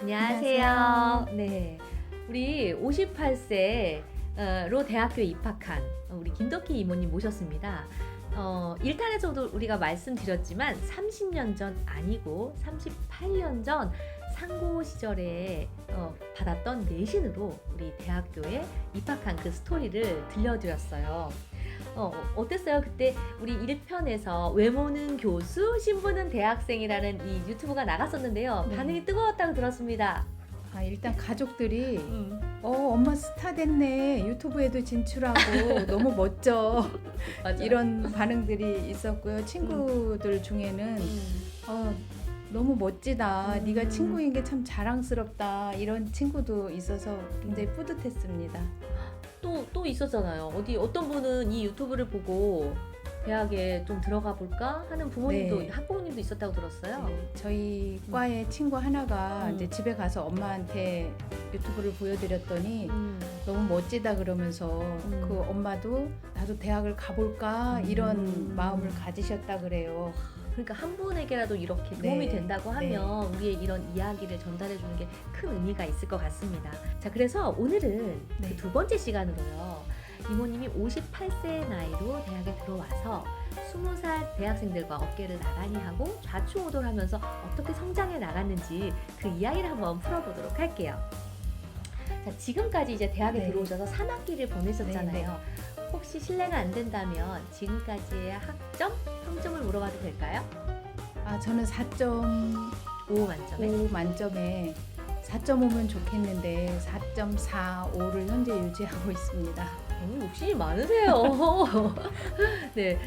안녕하세요. 네. 우리 58세로 대학교에 입학한 우리 김덕희 이모님 모셨습니다. 어, 1탄에서도 우리가 말씀드렸지만 30년 전 아니고 38년 전 상고 시절에 어, 받았던 내신으로 우리 대학교에 입학한 그 스토리를 들려드렸어요. 어, 어땠어요? 그때 우리 1편에서 외모는 교수, 신분은 대학생이라는 이 유튜브가 나갔었는데요. 네. 반응이 뜨거웠다고 들었습니다. 아, 일단 가족들이 음, 어 엄마 스타 됐네 유튜브에도 진출하고 너무 멋져 맞아. 이런 반응들이 있었고요 친구들 중에는 음, 어 너무 멋지다 음. 네가 친구인 게 참 자랑스럽다 이런 친구도 있어서 굉장히 음. 뿌듯했습니다 또, 또 있었잖아요. 어디 어떤 분은 이 유튜브를 보고 대학에 좀 들어가 볼까 하는 부모님도 네. 학부모님도 있었다고 들었어요. 네, 저희 과의 친구 하나가 음. 이제 집에 가서 엄마한테 유튜브를 보여드렸더니 음, 너무 멋지다 그러면서 음. 그 엄마도 나도 대학을 가볼까 음. 이런 마음을 가지셨다 그래요. 그러니까 한 분에게라도 이렇게 도움이 네. 된다고 하면 우리의 이런 이야기를 전달해 주는 게 큰 의미가 있을 것 같습니다. 자, 그래서 오늘은 네. 그두 번째 시간으로요. 이모님이 58세 나이로 대학에 들어와서 20살 대학생들과 어깨를 나란히 하고 좌충우돌 하면서 어떻게 성장해 나갔는지 그 이야기를 한번 풀어보도록 할게요. 자, 지금까지 이제 대학에 네. 들어오셔서 3학기를 보내셨잖아요. 혹시 실례가 안 된다면 지금까지의 학점, 평점을 물어봐도 될까요? 아 저는 4.5 5 만점에. 만점에 4.5면 좋겠는데 4.45를 현재 유지하고 있습니다. 너무 욕심이 많으세요. 네,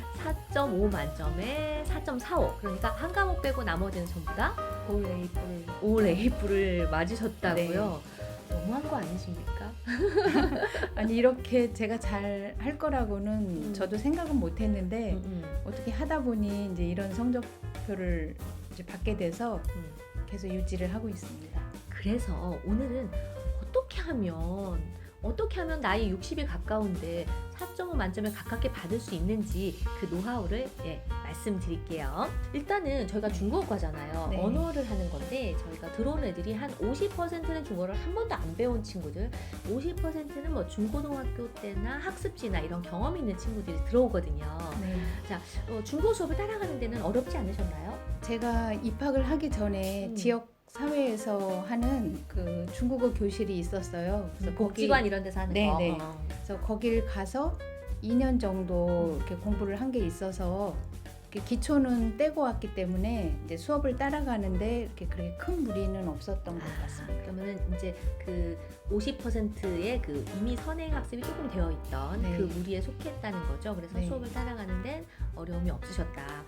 4.5 만점에 4.45. 그러니까 한 과목 빼고 나머지는 전부 다 올 A뿔 올 A뿔을 맞으셨다고요. 너무한 거 아니십니까? 아니 이렇게 제가 잘 할 거라고는 음. 저도 생각은 못했는데 음, 어떻게 하다 보니 이제 이런 성적표를 이제 받게 돼서 음. 계속 유지를 하고 있습니다. 그래서 오늘은 어떻게 하면 어떻게 하면 나이 60에 가까운데 4.5 만점에 가깝게 받을 수 있는지 그 노하우를 예, 말씀드릴게요. 일단은 저희가 중국어과잖아요. 네. 언어를 하는 건데 저희가 들어오는 애들이 한 50%는 중국어를 한 번도 안 배운 친구들, 50%는 뭐 중고등학교 때나 학습지나 이런 경험 있는 친구들이 들어오거든요. 네. 어, 중국어 수업을 따라가는 데는 어렵지 않으셨나요? 제가 입학을 하기 전에 음. 지역 사회에서 하는 그 중국어 교실이 있었어요. 그래서 거기 복지관 이런 데서 하는 네, 거. 네. 어. 그래서 거길 가서 2년 정도 이렇게 공부를 한 게 있어서 이렇게 기초는 떼고 왔기 때문에 이제 수업을 따라가는데 이렇게 그렇게 큰 무리는 없었던 것 아, 같습니다. 그러면은 이제 그 50%의 그 이미 선행 학습이 조금 되어 있던 네. 그 무리에 속했다는 거죠. 그래서 네. 수업을 따라가는 데는 어려움이 없으셨다.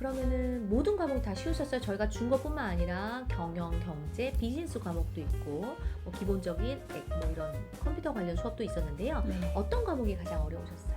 그러면은 모든 과목이 다 쉬우셨어요. 저희가 중국어뿐만 아니라 경영, 경제, 비즈니스 과목도 있고 뭐 기본적인 액, 뭐 이런 컴퓨터 관련 수업도 있었는데요. 네. 어떤 과목이 가장 어려우셨어요?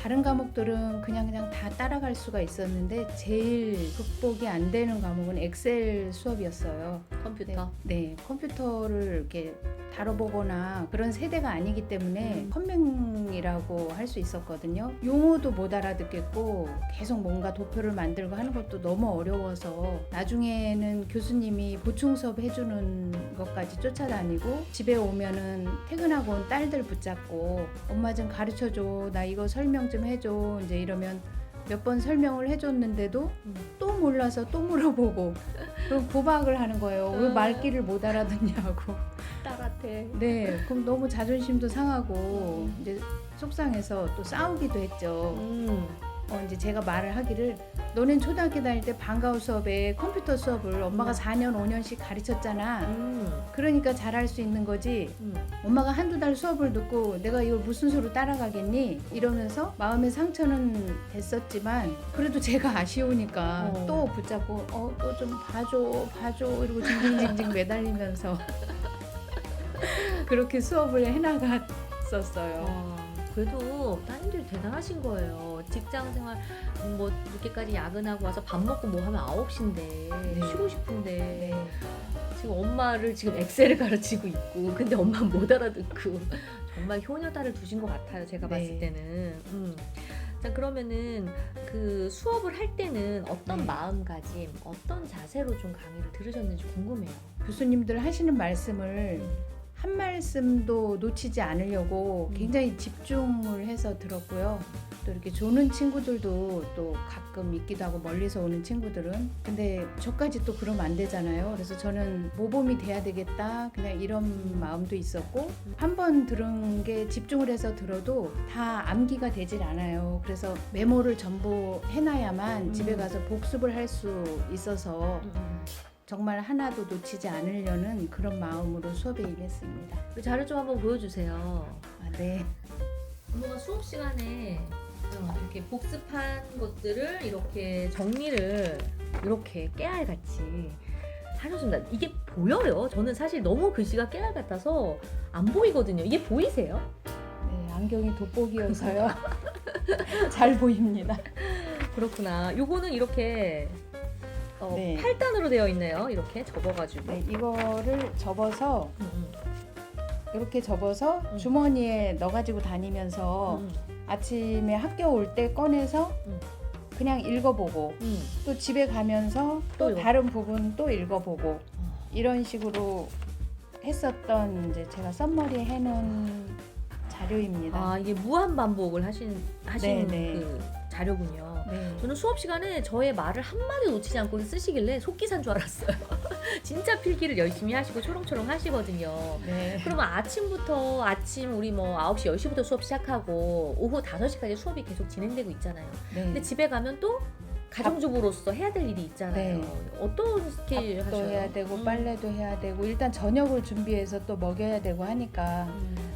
다른 과목들은 그냥 그냥 다 따라갈 수가 있었는데 제일 극복이 안 되는 과목은 엑셀 수업이었어요. 컴퓨터. 네, 컴퓨터를 이렇게 다뤄보거나 그런 세대가 아니기 때문에 음. 컴맹이라고 할 수 있었거든요. 용어도 못 알아듣겠고 계속 뭔가 도표를 만들고 하는 것도 너무 어려워서 나중에는 교수님이 보충 수업 해주는 것까지 쫓아다니고 집에 오면은 퇴근하고 온 딸들 붙잡고 엄마 좀 가르쳐 줘. 나 이거 설명 좀 해줘. 이제 이러면 몇 번 설명을 해줬는데도 음. 또 몰라서 또 물어보고 그럼 고박을 하는 거예요. 왜 아. 말귀를 못 알아듣냐고. 딸한테. 네, 그럼 너무 자존심도 상하고 이제 속상해서 또 싸우기도 했죠. 음. 어, 이제 제가 말을 하기를 너넨 초등학교 다닐 때 방과후 수업에 컴퓨터 수업을 엄마가 음. 4년 5년씩 가르쳤잖아. 음. 그러니까 잘할 수 있는 거지. 음. 엄마가 한두 달 수업을 듣고 내가 이걸 무슨 수로 따라가겠니? 이러면서 마음의 상처는 됐었지만 그래도 제가 아쉬우니까 어. 또 붙잡고 어 또 좀 봐줘 봐줘 이러고 징징징징 매달리면서 그렇게 수업을 해나갔었어요. 와, 그래도 따님들이 대단하신 거예요. 직장 생활 음, 뭐 늦게까지 야근하고 와서 밥 먹고 뭐 하면 9시인데 네. 쉬고 싶은데 네. 지금 엄마를 지금 엑셀을 가르치고 있고 근데 엄마 못 알아듣고 정말 효녀다를 두신 것 같아요. 제가 네. 봤을 때는. 음. 자 그러면은 그 수업을 할 때는 어떤 네. 마음가짐, 어떤 자세로 좀 강의를 들으셨는지 궁금해요. 교수님들 하시는 말씀을 한 말씀도 놓치지 않으려고 음. 굉장히 집중을 해서 들었고요. 또 이렇게 조는 친구들도 또 가끔 있기도 하고 멀리서 오는 친구들은 근데 저까지 또 그러면 안 되잖아요. 그래서 저는 모범이 돼야 되겠다 그냥 이런 마음도 있었고 한 번 들은 게 집중을 해서 들어도 다 암기가 되질 않아요. 그래서 메모를 전부 해놔야만 음. 집에 가서 복습을 할 수 있어서 음, 음. 정말 하나도 놓치지 않으려는 그런 마음으로 수업에 임했습니다. 그 자료 좀 한번 보여주세요. 아, 네. 부모가 수업 시간에 어, 이렇게 복습한 것들을 이렇게 정리를 이렇게 깨알 같이 하셨습니다. 이게 보여요. 저는 사실 너무 글씨가 깨알 같아서 안 보이거든요. 이게 보이세요? 네, 안경이 돋보기여서요. 잘 보입니다. 그렇구나. 요거는 이렇게 어, 네. 8단으로 되어 있네요. 이렇게 접어가지고. 네, 이거를 접어서 음, 음, 이렇게 접어서 음. 주머니에 넣어가지고 다니면서 음, 아침에 학교 올 때 꺼내서 음. 그냥 읽어보고 음. 또 집에 가면서 또 또요? 다른 부분 또 읽어보고 어. 이런 식으로 했었던 이제 제가 썸머리 해놓은 자료입니다. 아 이게 무한 반복을 하신 하신 네, 네. 그 자료군요. 네. 저는 수업 시간에 저의 말을 한 마디 놓치지 않고 쓰시길래 속기산 줄 알았어요. 진짜 필기를 열심히 하시고 초롱초롱 하시거든요. 네. 그러면 아침부터 아침 우리 뭐 9시 10시부터 수업 시작하고 오후 5시까지 수업이 계속 진행되고 있잖아요. 네. 근데 집에 가면 또 가정주부로서 해야 될 일이 있잖아요. 네. 어떻게 하셔요? 해야 되고 음. 빨래도 해야 되고 일단 저녁을 준비해서 또 먹여야 되고 하니까 음.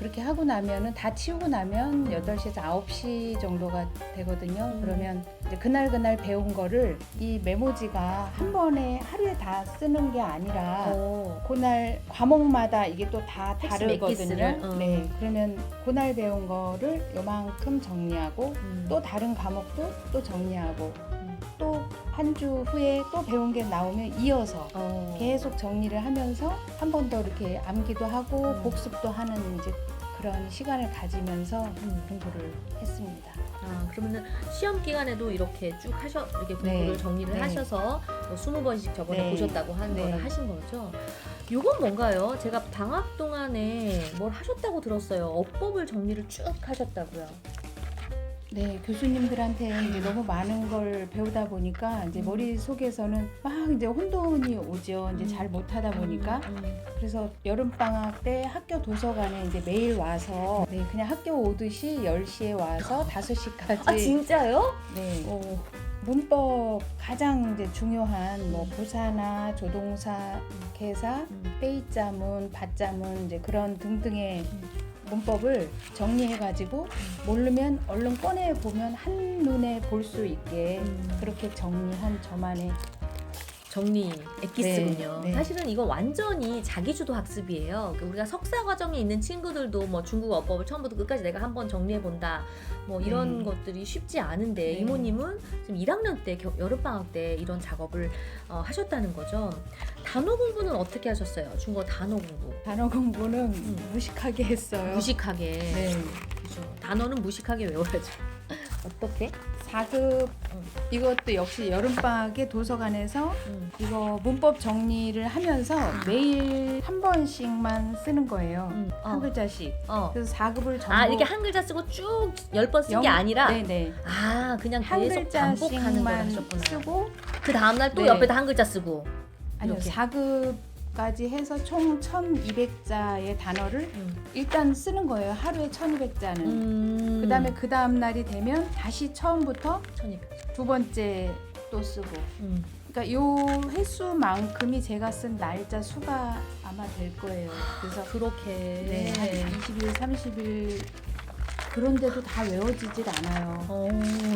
그렇게 하고 나면은 다 치우고 나면 음. 8시에서 9시 정도가 되거든요. 음. 그러면 이제 그날 그날 배운 거를 이 메모지가 한 번에 하루에 다 쓰는 게 아니라 어. 그날 과목마다 이게 또 다 다르거든요. 어. 네. 그러면 그날 배운 거를 요만큼 정리하고 음. 또 다른 과목도 또 정리하고 한 주 후에 또 배운 게 나오면 이어서 어. 계속 정리를 하면서 한 번 더 이렇게 암기도 하고 음. 복습도 하는 이제 그런 시간을 가지면서 음. 공부를 했습니다. 아, 그러면은 시험 기간에도 이렇게 쭉 하셔 이렇게 공부를 네. 정리를 네. 하셔서 뭐 20번씩 저번에 네. 보셨다고 하는 네. 거를 하신 거죠. 요건 뭔가요? 제가 방학 동안에 뭘 하셨다고 들었어요. 어법을 정리를 쭉 하셨다고요. 네, 교수님들한테 이제 너무 많은 걸 배우다 보니까 이제 음. 머릿속에서는 막 이제 혼돈이 오죠. 이제 음. 잘 못하다 보니까. 음, 음. 그래서 여름방학 때 학교 도서관에 이제 매일 와서 네, 그냥 학교 오듯이 10시에 와서 5시까지 아 진짜요? 네, 어. 문법 가장 이제 중요한 뭐 부사나 조동사, 개사, 음. 빼이자문, 받자문 이제 그런 등등의 음. 문법을 정리해 가지고 모르면 얼른 꺼내 보면 한 눈에 볼 수 있게 음. 그렇게 정리한 저만의 정리 엑기스군요. 네, 네. 사실은 이거 완전히 자기주도 학습이에요. 그 우리가 석사 과정에 있는 친구들도 뭐 중국어 어법을 처음부터 끝까지 내가 한번 정리해 본다. 뭐 이런 네. 것들이 쉽지 않은데 네. 이모님은 지금 1학년 때 겨- 여름 방학 때 이런 작업을 어, 하셨다는 거죠. 단어 공부는 어떻게 하셨어요? 중국어 단어 공부. 단어 공부는 음. 무식하게 했어요. 무식하게. 네. 그죠. 단어는 무식하게 외워야죠. 어떻게? 4급 음. 이것도 역시 여름방학에 도서관에서 음. 이거 문법 정리를 하면서 매일 한 번씩만 쓰는 거예요. 음. 어. 한 글자씩. 어. 그래서 4급을 전부 아 이렇게 한 글자 쓰고 쭉 열 번쓴게 영- 아니라 네네. 아 그냥 한 계속 반복하는 걸 글자씩만 하셨구나. 쓰고 그 다음 날 또 네. 옆에다 한 글자 쓰고. 아니요 이렇게. 4급 까지 해서 총 1200자의 단어를 음. 일단 쓰는 거예요. 하루에 1200자는. 음. 그다음에 그 다음 날이 되면 다시 처음부터 천이백. 두 번째 또 쓰고. 음. 그러니까 요 횟수만큼이 제가 쓴 날짜 수가 아마 될 거예요. 그래서 그렇게. 네, 한 20일, 30일 그런데도 다 외워지질 않아요. 어,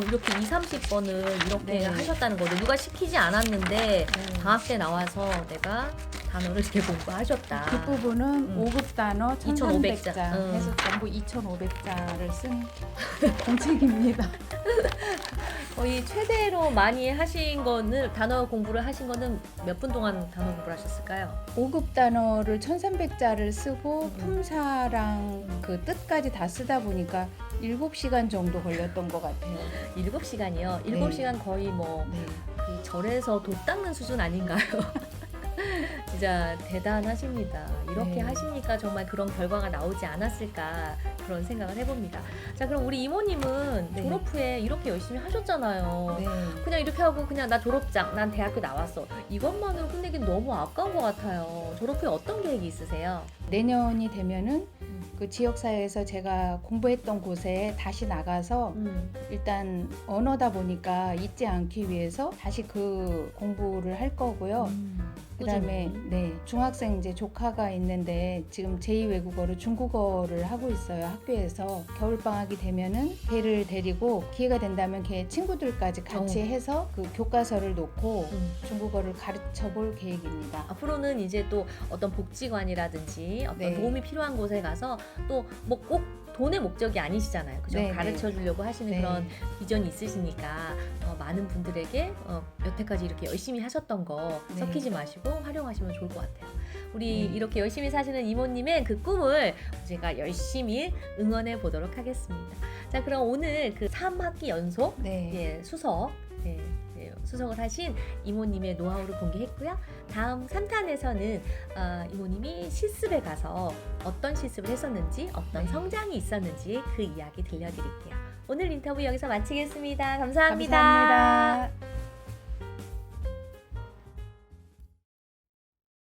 이렇게 2, 30번을 이렇게 네. 하셨다는 거죠. 누가 시키지 않았는데 네. 방학 때 나와서 내가 단어를 이렇게 공부하셨다. 그 부분은 음. 5급 단어 2500 자. 1300자 음. 해서 전부 2500자를 쓴 공책입니다. 거의 최대로 많이 하신 거는 단어 공부를 하신 거는 몇 분 동안 단어 공부를 하셨을까요? 5급 단어를 1300자를 쓰고 음. 품사랑 그 뜻까지 다 쓰다 보니까 7시간 정도 걸렸던 것 같아요. 7시간이요. 네. 7시간 거의 뭐 네. 그 절에서 도 닦는 수준 아닌가요? 진짜 대단하십니다. 이렇게 네. 하시니까 정말 그런 결과가 나오지 않았을까 그런 생각을 해봅니다. 자, 그럼 우리 이모님은 네. 졸업 후에 이렇게 열심히 하셨잖아요. 네. 그냥 이렇게 하고 그냥 나 졸업장, 난 대학교 나왔어. 이것만으로 끝내긴 너무 아까운 것 같아요. 졸업 후에 어떤 계획이 있으세요? 내년이 되면은 그 지역사회에서 제가 공부했던 곳에 다시 나가서 음. 일단 언어다 보니까 잊지 않기 위해서 다시 그 공부를 할 거고요. 음. 그다음에. 네 중학생 이제 조카가 있는데 지금 제2 외국어로 중국어를 하고 있어요 학교에서 겨울 방학이 되면은 걔를 데리고 기회가 된다면 걔 친구들까지 같이 어. 해서 그 교과서를 놓고 음. 중국어를 가르쳐 볼 계획입니다. 앞으로는 이제 또 어떤 복지관이라든지 어떤 네. 도움이 필요한 곳에 가서 또 뭐꼭 돈의 목적이 아니시잖아요. 그죠? 네, 가르쳐 주려고 하시는 네. 그런 비전이 있으시니까 어, 많은 분들에게 어, 여태까지 이렇게 열심히 하셨던 거 네. 섞이지 마시고 활용하시면 좋을 것 같아요. 우리 네. 이렇게 열심히 사시는 이모님의 그 꿈을 제가 열심히 응원해 보도록 하겠습니다. 자, 그럼 오늘 그 3학기 연속 네. 예, 수석 예, 예, 수석을 하신 이모님의 노하우를 공개했고요. 다음 3탄에서는 어, 이모님이 실습에 가서 어떤 실습을 했었는지 어떤 네. 성장이 있었는지 그 이야기 들려드릴게요. 오늘 인터뷰 여기서 마치겠습니다 감사합니다. 감사합니다.